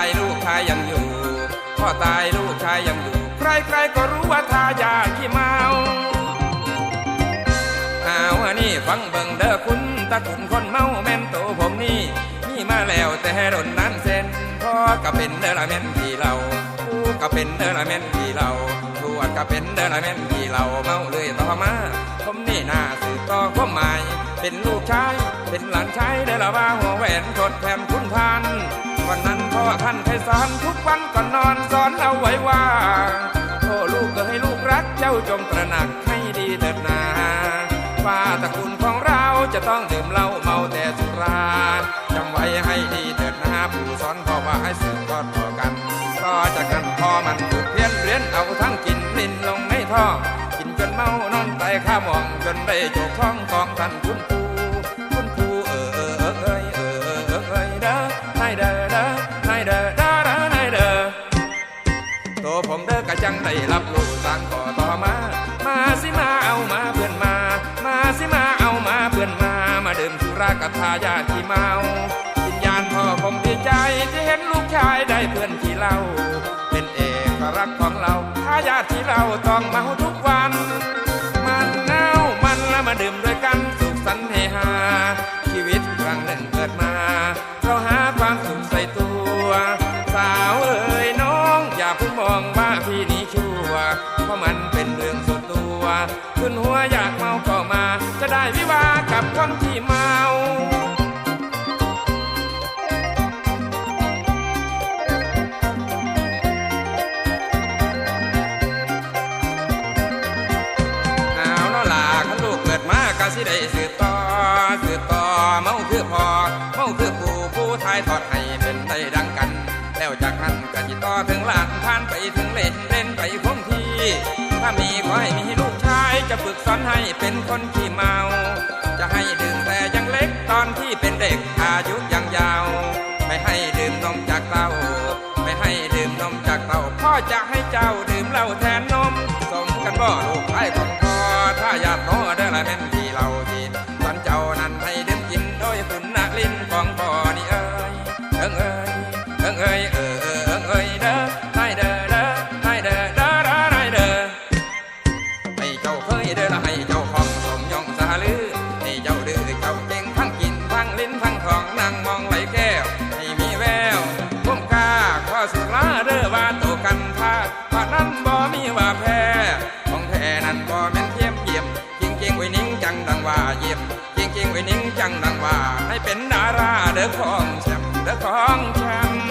ตายลูกชายยังอยู่ พ่อตายลูกชายยังอยู่ ใครๆก็รู้ว่าทายาขี้เมาเอาอันนี้ฟังเบิ่งเด้อคุณตะคุณคนเมาแม่นโตผมนี่นี่มาแล้วแต่รนนั้นเส้นพ่อก็เป็นเด้อละแม่นพี่เราผู้ก็เป็นเด้อละแม่นพี่เราทวดก็เป็นเด้อละแม่นพี่เราเมาเลยต่อมาผมนี่น่าสืบต่อความหมายเป็นลูกชาย เป็นหลานชายเด้อละว่าหัวแหวนทดแทนคุณทาน วันนั้นพ่อท่านเคยสอนทุกวันก่อนนอนสอนเอาไว้ว่าโอ้ลูกก็ให้ลูกรักเจ้าจงตระหนักให้ดีเถิดนาว่าตระกูลของเราจะต้องดื่มเหล้าเมาแต่สุราจำไว้ให้ดีเถิดนะผู้สอนพ่อว่าให้สืบทอดต่อกันต่อจากนั้นพ่อมันถูกเพี้ยนเรียนเอาทั้งกินลินลงในท้องกินจนเมานอนไตข้ามองจนได้โจกท้องของท่านคุณ จังได้รับลูกตางก่อต่อมา มาสิมาเอามาเพื่อนมา มาสิมาเอามาเพื่อนมา มาดื่มสุรากับทายาทที่เมาวิญญาณพ่อผมดีใจที่เห็นลูกชายได้เพื่อนที่เล่า เป็นเอกรักของเราทายาทที่เราต้องเมาทุก เรื่องส่วนตัวขึ้นหัวอยากเมาก็มา จะได้วิวากับคนที่เมาเอาเนาะล่ะขันลูกเกิดมากะสิได้สืบต่อสืบต่อเมาคือพอเมาคือผู้ผู้ทายทอดให้เป็นได้ดังกัน แล้วจากนั้นก็จิต่อถึงหลานผ่านไปถึงเล่นเล่นไปคงที่ ถ้ามีขอให้มีลูกชาย จะฝึกสอนให้เป็นคนขี้เมา จะให้ดื่มแต่ยังเล็กตอนที่เป็นเด็กอายุยังยาว ไม่ให้ดื่มนมจากเต้า ไม่ให้ดื่มนมจากเต้า พ่อจะให้เจ้าดื่มเหล้าแทนนม สมกันบ่ลูกไอ้ของพ่อ ถ้าอยากน้อได้ละแม่นที่เราทีตอนเจ้านั้นให้ดื่มกินโดยคุณนักลิ้นของพ่อนี่เอ้ยเอิงเอ้ยเอิงเอ้ย เป็นดาราเด้อของแชมป์เด้อของแชมป์